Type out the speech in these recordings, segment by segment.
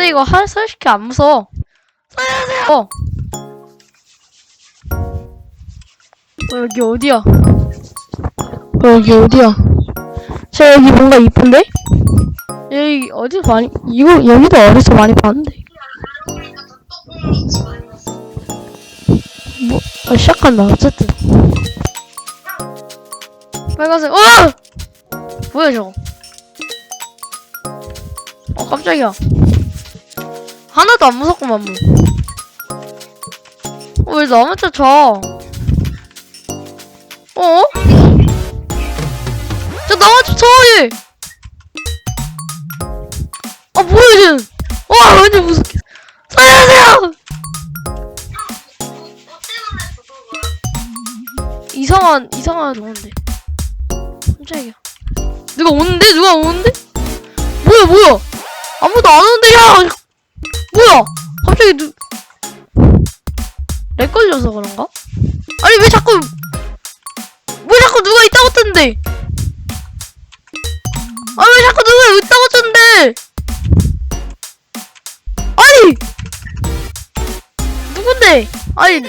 근데 이거 할 솔직히 안 무서워. 어. 어, 여기 어디야? 어, 여기 어디야? 저 여기 뭔가 이쁜데? 여기 어디서 많이 이거 여기도 어디서 많이 봤는데. 뭐 어, 시작한다. 어쨌든. 빨간색. 어! 뭐야 저거? 어 깜짝이야. 하나도 안 무섭구만 뭐. 어, 왜 나만 쫓아? 어? 저 나만 쫓아 얘. 아 뭐야 쟤? 와 완전 무섭게. 살려주세요. 이상한 이상한 저건데 깜짝이야 누가 오는데 누가 오는데 뭐야 뭐야 아무도 안 오는데 야 뭐야? 갑자기 누... 렉 걸려서 그런가? 아니 왜 자꾸 왜 자꾸 누가 있다고 뜨는데 아 왜 자꾸 누가 있다고 뜨는데 아니! 누군데? 아니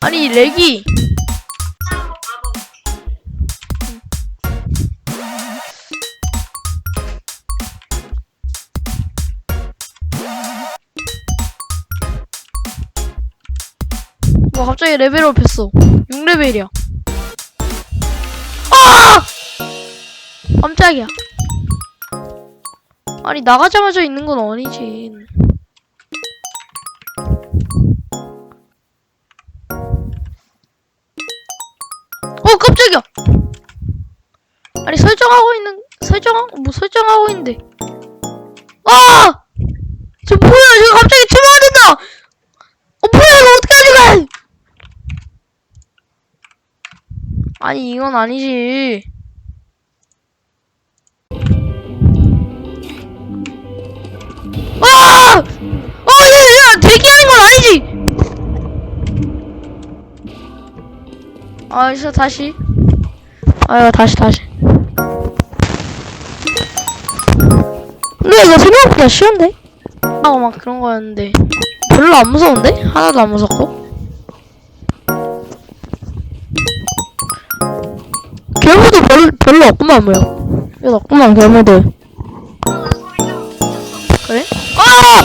아니 렉이 뭐 갑자기 레벨업 했어. 6레벨이야. 아! 깜짝이야. 아니 나가자마자 있는 건 아니지. 어 깜짝이야. 아니 설정하고 있는 설정하고 뭐 설정하고 있는데. 아! 저 뭐야? 지금 갑자기 투명화된다. 어 뭐야 이거 어떻게 하지 가 아니 이건 아니지 아! 어 얘야 대기하는 건 아니지 아 진짜 다시 아유 다시 다시 근데 이거 생각보다 쉬운데? 하고 막 그런 거였는데 별로 안 무서운데? 하나도 안 무섭고 없구만 뭐야 왜 없구만 괴물들. 그래? 아!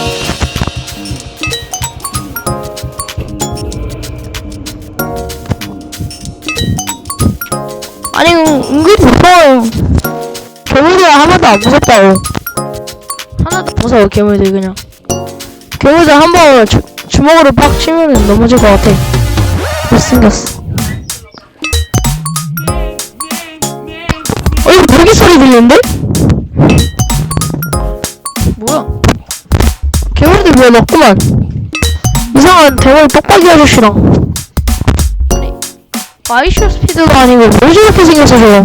아니 은- 은근히 무서워요 괴물들 하나도 안 무섭다고 하나도 안 무서워 괴물들 그냥 괴물들 한 번 주먹으로 빡 치면 넘어질 것 같아 못생겼어 모기 소리 들리는데? 뭐야 괴물들 왜 넣구만 이상한 대머리 빡빡이 아저씨랑 아니 마이쇼 스피드도 아니고 왜 저렇게 생겼어 저거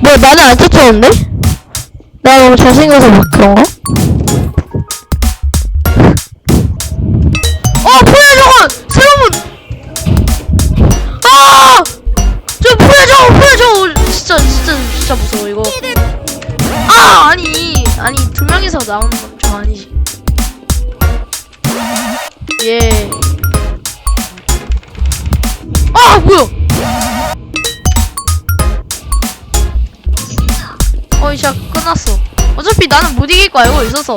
뭐야 나는 안 쫓아오는데? 나 너무 잘생겨서 막 그런가? 나오는 건좀 아니지. 예. 아 뭐야? 어 이제 끝났어. 어차피 나는 못 이길 거 알고 있어서.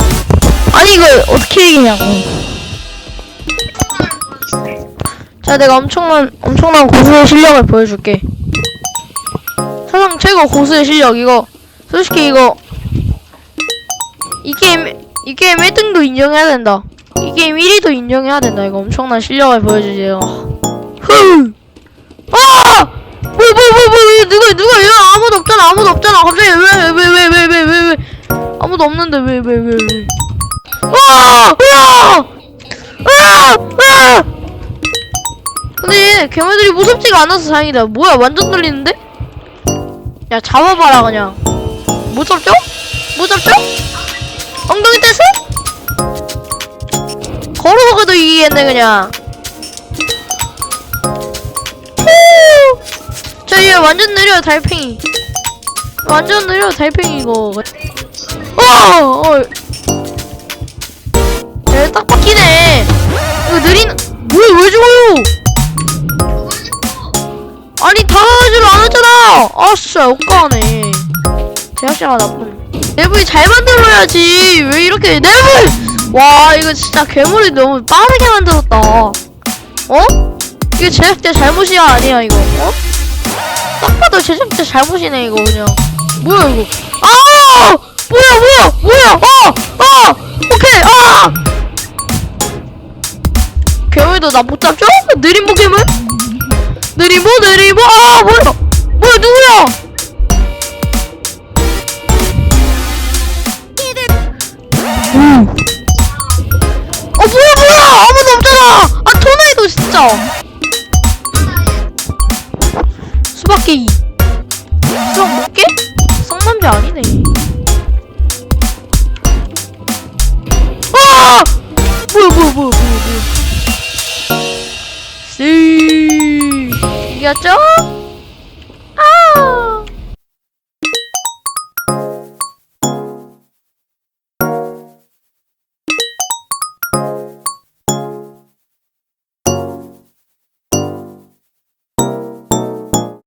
아니 이거 어떻게 이기냐고. 자, 내가 엄청난 엄청난 고수의 실력을 보여줄게. 세상 최고 고수의 실력 이거. 솔직히 이거 이 게임 이 게임 1등도 인정해야 된다. 이 게임 1위도 인정해야 된다. 이거 엄청난 실력을 보여주세요. 흐. 아! 뭐야 뭐야 뭐야 뭐야 누가 누가 왜 아무도 없잖아 아무도 없잖아 갑자기 왜왜왜왜왜왜왜 아무도 없는데 왜 왜 왜왜 아! 야! 아! 아! 근데 괴물들이 무섭지가 않아서 다행이다. 뭐야, 완전 들리는데? 야, 잡아봐라, 그냥. 못 잡죠? 못 잡죠? 엉덩이 떼서? 걸어서 가도 이기겠네, 그냥. 후! 자, 얘 완전 느려요, 달팽이. 완전 느려 달팽이 이거 어! 어! 야, 딱 박히네 이거 느린 뭐야 왜 죽어요 아니 당하지를 않았잖아 아 진짜 억까하네 제작자가 나쁜 내부이 잘 만들어야지. 왜 이렇게 내부 와 이거 진짜 괴물이 너무 빠르게 만들었다. 어? 이게 제작자 잘못이야 아니야 이거? 어? 딱 봐도 제작자 잘못이네 이거 그냥. 뭐야 이거? 아! 뭐야 뭐야 뭐야! 어 어 오케이 아! 괴물도 나 못 잡죠? 느린 포켓몬? 느리모 느리모 아 뭐야! 뭐야 누구야 토나이도 진짜 수박깨기 수박 못 깨? 성남자 아니네. 아! 뭐야 뭐야 뭐야 뭐야 뭐야. 씨. 이겼죠?